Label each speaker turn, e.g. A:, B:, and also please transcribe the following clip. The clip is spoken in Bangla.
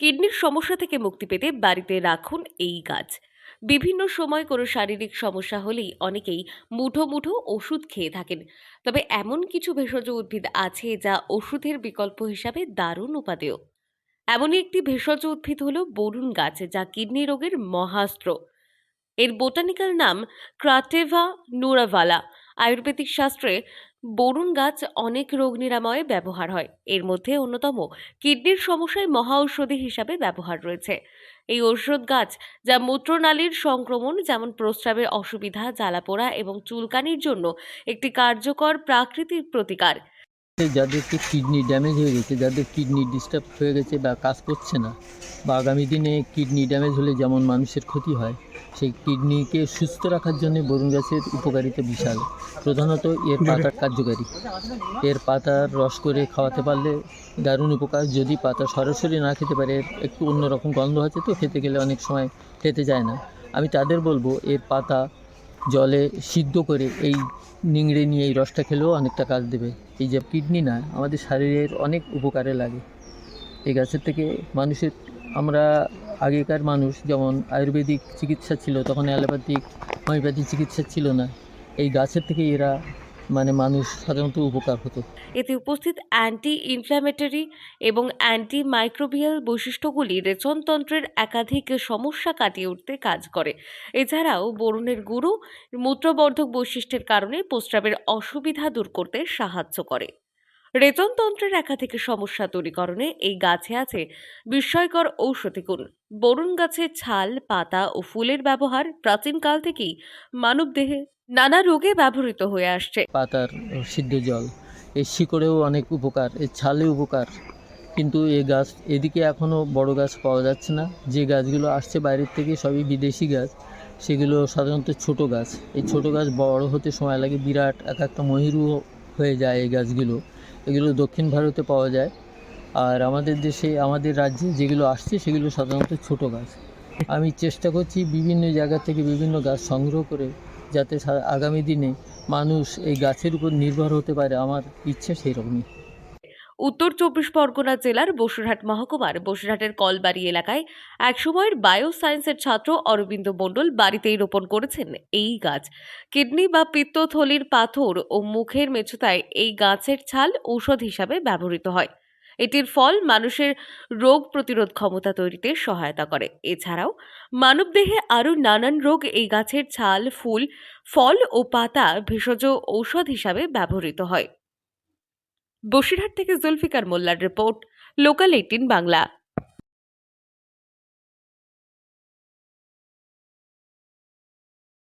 A: কিডনির সমস্যা থেকে মুক্তি পেতে বাড়িতে রাখুন এই গাছ। বিভিন্ন সময় কোনো শারীরিক সমস্যা হলেই অনেকেই মুঠো মুঠো ওষুধ খেয়ে থাকেন। তবে এমন কিছু ভেষজ উদ্ভিদ আছে যা ওষুধের বিকল্প হিসাবে দারুণ উপাদেয়। এমনই একটি ভেষজ উদ্ভিদ হলো বরুণ গাছ যা কিডনি রোগের মহাস্ত্র। এর বোটানিক্যাল নাম ক্রাটেভা নুরাভালা। আয়ুর্বেদিক শাস্ত্রে বরুণ গাছ অনেক রোগ নিরাময়ে ব্যবহার হয়। এর মধ্যে অন্যতম কিডনির সমস্যায় মহা ঔষধি হিসাবে ব্যবহার রয়েছে। এই ঔষধ গাছ যা মূত্রনালীর সংক্রমণ যেমন প্রস্রাবের অসুবিধা, জ্বালাপোড়া এবং চুলকানির জন্য একটি কার্যকর প্রাকৃতিক প্রতিকার।
B: যাদেরকে কিডনি ড্যামেজ হয়ে গেছে, যাদের কিডনি ডিস্টার্ব হয়ে গেছে বা কাজ করছে না, বা আগামী দিনে কিডনি ড্যামেজ হলে যেমন মানুষের ক্ষতি হয় সেই কিডনিকে সুস্থ রাখার জন্য বরুণ গাছের উপকারিতা বিশাল। প্রধানত এর পাতা কার্যকারী। এর পাতার রস করে খাওয়াতে পারলে দারুণ উপকার। যদি পাতা সরাসরি না খেতে পারে এর একটু অন্যরকম গন্ধ আছে তো খেতে গেলে অনেক সময় খেতে যায় না। আমি তাদের বলব এর পাতা জলে সিদ্ধ করে এই নিংড়ে নিয়ে এই রসটা খেলেও অনেকটা কাজ দেবে। এই যে কিডনি না আমাদের শরীরের অনেক উপকারে লাগে। এই গাছের থেকে মানুষের আমরা আগেকার মানুষ যেমন আয়ুর্বেদিক চিকিৎসা ছিল, তখন অ্যালোপ্যাথিক হোমিওপ্যাথি চিকিৎসা ছিল না। এই গাছের থেকে এরা মানে মানুষ সাধারণত উপকার হতো।
A: এতে উপস্থিত অ্যান্টি ইনফ্ল্যামেটরি এবং অ্যান্টি মাইক্রোবিয়াল বৈশিষ্ট্যগুলি রেচনতন্ত্রের একাধিক সমস্যা কাটিয়ে উঠতে কাজ করে। এছাড়াও বরুণের গুরু মূত্রবর্ধক বৈশিষ্ট্যের কারণে প্রস্রাবের অসুবিধা দূর করতে সাহায্য করে। রেচনতন্ত্রের একাধিক সমস্যা দূরীকরণে এই গাছে আছে বিস্ময়কর ঔষধি গুণ। বরুণ গাছের ছাল, পাতা ও ফুলের ব্যবহার প্রাচীনকাল থেকেই মানবদেহে নানা রোগে ব্যবহৃত হয়ে আসছে।
B: পাতার সিদ্ধ জল, এর শিকড়েও অনেক উপকার, এর ছালে উপকার। কিন্তু এই গাছ, এদিকে এখনও বড় গাছ পাওয়া যাচ্ছে না। যে গাছগুলো আসছে বাইরের থেকে সবই বিদেশি গাছ, সেগুলো সাধারণত ছোট গাছ। এই ছোট গাছ বড় হতে সময় লাগে, বিরাট এক একটা মহিরু হয়ে যায় এই গাছগুলো। এগুলো দক্ষিণ ভারতে পাওয়া যায়। আর আমাদের দেশে, আমাদের রাজ্যে যেগুলো আসছে, সেগুলো সাধারণত ছোট গাছ। আমি চেষ্টা করছি বিভিন্ন জায়গা থেকে বিভিন্ন গাছ সংগ্রহ করে যাতে আগামী দিনে মানুষ এই গাছের উপর নির্ভর হতে পারে। আমার ইচ্ছে সেই রকমই
A: উত্তর চব্বিশ পরগনা জেলার বসিরহাট মহকুমার বসিরহাটের কলবাড়ি এলাকায় একসময়ের বায়ো সায়েন্সের ছাত্র অরবিন্দ মণ্ডল বাড়িতেই রোপণ করেছেন এই গাছ। কিডনি বা পিত্তথলির পাথর ও মুখের মেছুতায় এই গাছের ছাল ঔষধ হিসাবে ব্যবহৃত হয়। এটির ফল মানুষের রোগ প্রতিরোধ ক্ষমতা তৈরিতে সহায়তা করে। এছাড়াও মানবদেহে আরও নানান রোগ এই গাছের ছাল, ফুল, ফল ও পাতা ভেষজ ঔষধ হিসাবে ব্যবহৃত হয়। বসিরহাট থেকে জুলফিকার মোল্লার রিপোর্ট লোকাল এইটিন বাংলা